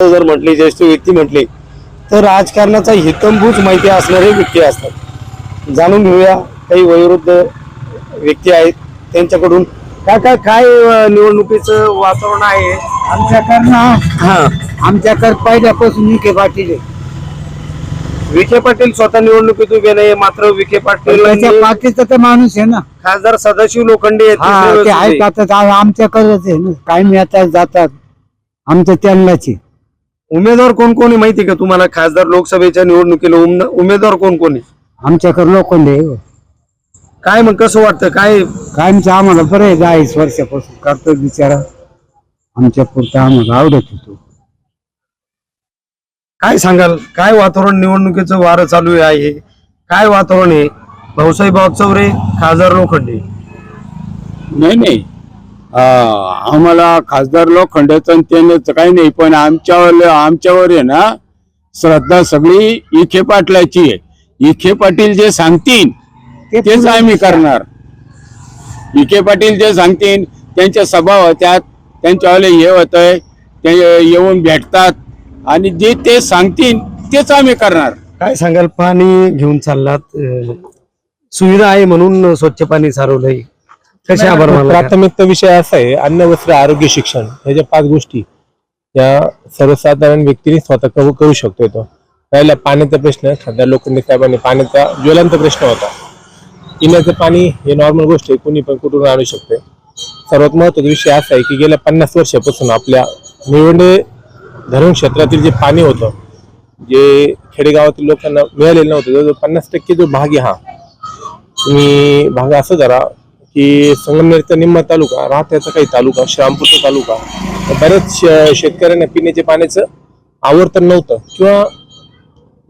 जर म्हटली ज्येष्ठ व्यक्ती म्हटली तर राजकारणाचा हितंभूत माहिती असणारे व्यक्ती असतात. जाणून घेऊया काही वयोवृद्ध व्यक्ती आहेत त्यांच्याकडून काका काय अं, निवडणुकीचं वातावरण आहे? आमच्याकडं ना हा. आमच्याकडे पहिल्यापासून विखे पाटील आहे. विखे पाटील स्वतः निवडणुकीत उभे नाही मात्र विखे पाटील त्याच्या पाठीचा तर माणूस आहे ना. खासदार सदाशिव लोखंडे आहेत हा तिसऱ्या ते वेळेस उभे. ऐकतात आमच्याकडेच आहे ना. काय येतात जातात आमच्या त्यांनाची. उमेदवार कोण कोण आहे माहिती का तुम्हाला? खासदार लोकसभेच्या निवडणुकीला उम- उमेदवार कोण कोण आहे? आमच्याकडे लोखंडे आहे. काय मग कसं वाटतं? काय? कायमचं आम्हाला बरं आहे वर्षापासून करतो बिचारा. आमच्या पुरता आम्हाला आवडत होतो. काय सांगाल? काय वातावरण निवडणुकीचं वारं चालू आहे काय वातावरण आहे? भाऊसाहेब वागचौरे खासदार लोखंडे. नाही नाही. आम्हाला खासदार लोखंडाचं आणि त्यानं काही नाही पण आमच्यावर आमच्यावर आहे ना श्रद्धा सगळी इखे पाटलाची आहे. इखे पाटील जे सांगतील तेच आम्ही करणार. इखे पाटील जे सांगतील त्यांच्या सभा होत्यात त्यांच्यावाले हे होतंय ते येऊन भेटतात आणि जे ते सांगतील तेच आम्ही करणार. काय सांगाल? पाणी घेऊन चाललात सुविधा आहे म्हणून स्वच्छ पाणी सारवलंय. कसे आभार मानला का? प्राथमिकता विषय असा आहे अन्न वस्त्र आरोग्य शिक्षण ह्या ज्या पाच गोष्टी या सर्वसाधारण व्यक्तीने स्वतः करू करू शकतो तो. राहिला पाण्याचा प्रश्न खासदार लोखंडे साहेबांनी पाण्याचा ज्वलंत प्रश्न होता. पिण्याचं पाणी हे नॉर्मल गोष्ट आहे कोणी पण कुठून आणू शकते. सर्वात महत्त्वाचा विषय असा आहे की गेल्या पन्नास वर्षापासून आपल्या निवडे धरण क्षेत्रातील जे पाणी होतं जे खेडेगावातील लोकांना मिळालेलं नव्हतं जवळजवळ पन्नास टक्के जो भाग आहे हा. तुम्ही भाग असं धरा की संगमनेरचा निम्मा तालुका राहत्याचा काही तालुका श्रामपूरचा तालुका बऱ्याच शेतकऱ्यांना पिण्याच्या पाण्याचं आवर्तन नव्हतं. किंवा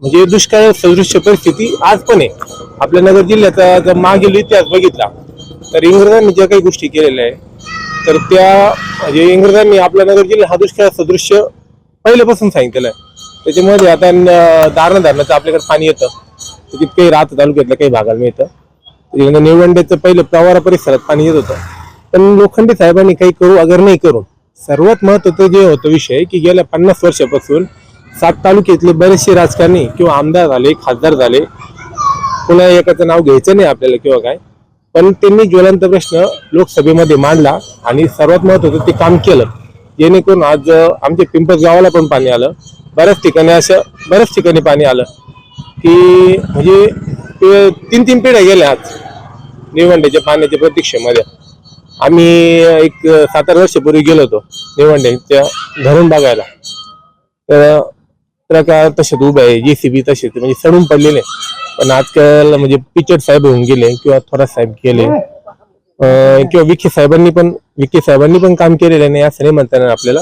म्हणजे दुष्काळ सदृश्य परिस्थिती आज पण आहे. आपल्या नगर जिल्ह्याचा जर मागील इतिहास बघितला तर इंग्रजांनी ज्या काही गोष्टी केलेल्या आहे तर त्या म्हणजे इंग्रजांनी आपल्या नगर जिल्हा हा दुष्काळ सदृश्य पहिल्यापासून सांगितलेलं आहे. त्याच्यामध्ये आता दारणं दारणा धरणाचं आपल्याकडे पाणी येतं. त्याच्यात काही राहतं तालुक्यातल्या काही भागाला मिळतं. त्याच्यानंतर पहिलं प्रवारा परिसरात पाणी येत होतं. पण लोखंडे साहेबांनी काही करू अगर नाही करू. सर्वात महत्वाचं जे होतं विषय की गेल्या पन्नास वर्षापासून सात तालुक्यातले बरेचसे राजकारणी किंवा आमदार झाले खासदार झाले. पुन्हा एकाचं नाव घ्यायचं नाही आपल्याला किंवा काय. पण त्यांनी ज्वलंत प्रश्न लोकसभेमध्ये मांडला आणि सर्वात महत्वाचं ते काम केलं. जेणेकरून आज आमच्या पिंपळ गावाला पण पाणी आलं. बऱ्याच ठिकाणी असं बऱ्याच ठिकाणी पाणी आलं. की म्हणजे ते तीन तीन पिढ्या गेल्या आज. निवंड्याच्या पाण्याच्या प्रतीक्षेमध्ये. आम्ही एक सात आठ वर्षापूर्वी गेलो होतो निवंड्याच्या धरण बघायला. तर ट्रका तसेच उभे आहे जेसीबी तसेच म्हणजे सडून पडलेले. पण आजकाल म्हणजे पिचड साहेब होऊन गेले किंवा थोरात साहेब गेले. किंवा विखे साहेबांनी पण विखे साहेबांनी पण काम केलेलं नाही असं नाही म्हणता येणार आपल्याला.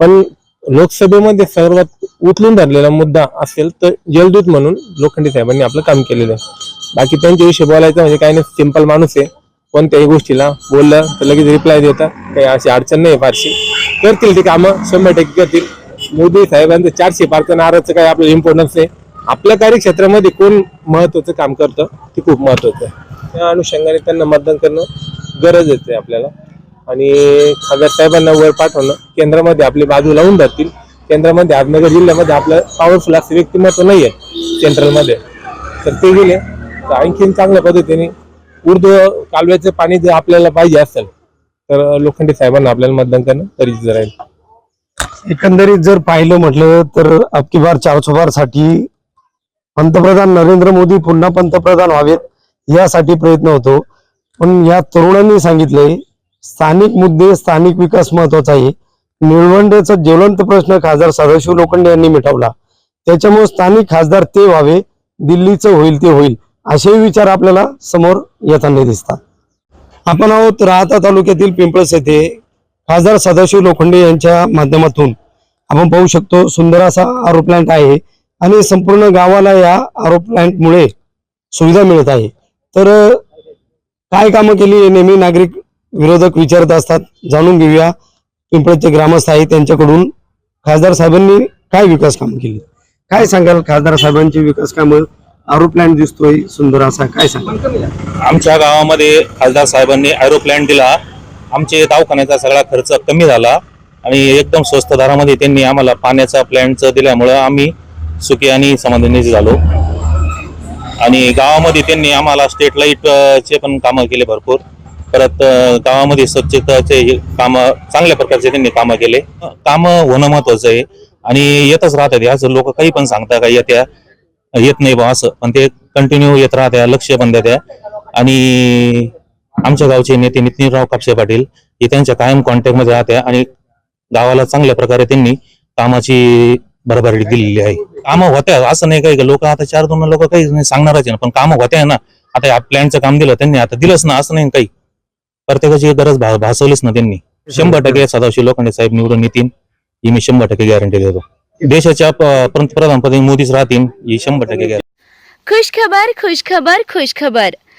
पण लोकसभेमध्ये सर्वात उचलून धरलेला मुद्दा असेल तर जलदूत म्हणून लोखंडे साहेबांनी आपलं काम केलेलं आहे. बाकी त्यांच्याविषयी बोलायचं म्हणजे काही नाही सिंपल माणूस आहे. कोणत्याही गोष्टीला बोललं तर लगेच रिप्लाय देतात. काही अशी अडचण नाही फारशी. करतील ते कामं शंभर टक्के करतील. मोदी साहेबांचं चारशे पारचं नाराचं काही आपलं इम्पॉर्टन्स आहे आपल्या कार्यक्षेत्रामध्ये कोण महत्वाचं काम करतं ते खूप महत्वाचं आहे. त्या अनुषंगाने त्यांना मतदान करणं गरज आहे आपल्याला. आणि खासदार साहेबांना वर पाठवणं केंद्रामध्ये आपली बाजू लावून जातील केंद्रामध्ये आजनगर जिल्ह्यामध्ये आपलं पॉवरफुल असं व्यक्तिमत्व नाही आहे सेंट्रलमध्ये तर ते गेले. तर आणखीन चांगल्या पद्धतीने उर्दू कालव्याचं पाणी जर आपल्याला पाहिजे असेल तर लोखंडे साहेबांना आपल्याला मतदान करणं गरजेचं राहील. एकंदरीत जर पाहिलं म्हटलं तर अबकी बार चारसोबारसाठी पंतप्रधान नरेंद्र मोदी पुन्हा पंतप्रधान व्हावेत यासाठी प्रयत्न होतो. पण या तरुणांनी सांगितलंय स्थानिक मुद्दे स्थानिक विकास महत्त्वाचा आहे. निळवंडेचा ज्वलंत प्रश्न खासदार सदाशिव लोखंडे यांनी मिटवला. त्याच्यामुळे स्थानिक खासदार ते व्हावे दिल्लीचं होईल ते होईल असे विचार आपल्याला समोर येताना दिसतात. आपण आहोत राहता तालुक्यातील पिंपळस येथे खासदार सदाशिव लोखंडे यांच्या माध्यमातून. आपण पाहू शकतो सुंदर असा आरो प्लांट आहे आणि संपूर्ण गावाला या आरो प्लांटमुळे सुविधा मिळत आहे. तर काय कामं केली नेहमी नागरिक विरोधक विचारत असतात जाणून घेऊया. पिंपळचे ग्रामस्थ आहे त्यांच्याकडून खासदार साहेबांनी काय विकास काम केली? काय सांगाल खासदार साहेबांची विकास कामं? आरो दिसतोय सुंदर असा काय सांगाल? आमच्या गावामध्ये खासदार साहेबांनी ॲरो प्लॅन दिला आमचे दवाखान्याचा सगळा खर्च कमी झाला आणि एकदम स्वस्त दरामध्ये त्यांनी आम्हाला पाण्याचा प्लॅनचं दिल्यामुळं आम्ही सुखी आणि समाधानी झालो. आणि गावामध्ये त्यांनी आम्हाला स्ट्रीट लाइट चे पण कामं केले भरपूर. परत गावामध्ये स्वच्छताचे काम कामं चांगल्या प्रकारचे त्यांनी कामं केले. कामं होणं महत्वाचं आहे. आणि येतच राहतात. असं लोक काही पण सांगता का येत्या? येत नाही बा असं. पण ते कंटिन्यू येत राहत्या लक्ष पण देत्या. आणि आमच्या गावचे नेते नितीनराव कापसे पाटील हे त्यांच्या कायम कॉन्टॅक्टमध्ये राहत्या आणि गावाला चांगल्या प्रकारे त्यांनी कामाची भरभराटी दिलेली आहे. कामं होत्या. असं नाही काही लोक आता चार दोन लोक काही नाही सांगणारच आहे ना. पण कामं होत्या ना. आता या प्लॅनचं काम दिलं त्यांनी आता दिलंच ना. असं नाही काही. प्रत्येकाची गरज भा- भासवलीच ना त्यांनी. शंभर टक्के सदाशिव लोखंडे साहेब निवडून येतील ही मी शंभर टक्के गॅरंटी देतो. देशाच्या प- पंतप्रधानपदी मोदीच राहतील ही शंभर टक्के गॅरंटी खुश खबर खुश खबर खुश खबर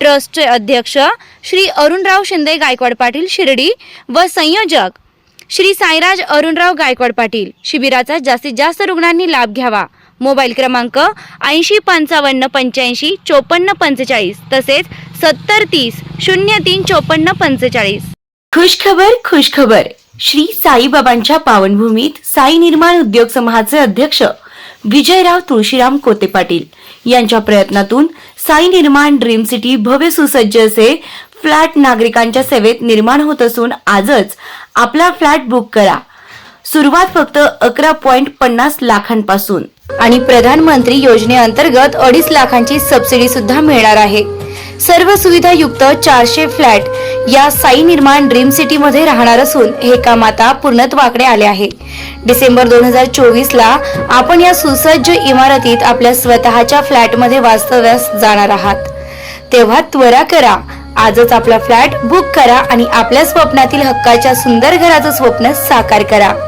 ट्रस्टचे अध्यक्ष श्री अरुणराव शिंदे गायकवाड पाटील शिर्डी व संयोजक श्री साईराज अरुणराव गायकवाड पाटील शिबिराचा जास्तीत जास्त रुग्णांनी लाभ घ्यावा. मोबाईल क्रमांक ऐंशी पंचावन्न पंच्याऐंशी चोपन्न पंचेचाळीस तसेच सत्तर तीस शून्य तीन चोपन्न पंचेचाळीस. खुशखबर खुशखबर. श्री साईबाबांच्या पावनभूमीत साई निर्माण उद्योग समूहाचे अध्यक्ष विजयराव तुळशीराम कोते पाटील यांच्या प्रयत्नातून साई निर्माण ड्रीम सिटी भव्य सुसज्ज असे फ्लॅट नागरिकांच्या सेवेत निर्माण होत असून आजच आपला फ्लॅट बुक करा. सुरुवात फक्त अकरा पॉइंट पन्नास लाखांपासून. आणि प्रधानमंत्री योजनेअंतर्गत अडीच लाखांची सबसिडी सुद्धा मिळणार आहे. सर्व सुविधा युक्त चारशे फ्लॅट या साई निर्माण ड्रीम सिटी मध्ये राहणार असून हे काम आता पूर्णत्वाकडे आले आहे. डिसेंबर दोन हजार चोवीसला आपण या सुसज्ज इमारतीत आपल्या स्वतःच्या फ्लॅटमध्ये वास्तव्यास जाणार आहात. तेव्हा त्वरा करा. आजच आपला फ्लॅट बुक करा आणि आपल्या स्वप्नातील हक्काच्या सुंदर घराचं स्वप्न साकार करा.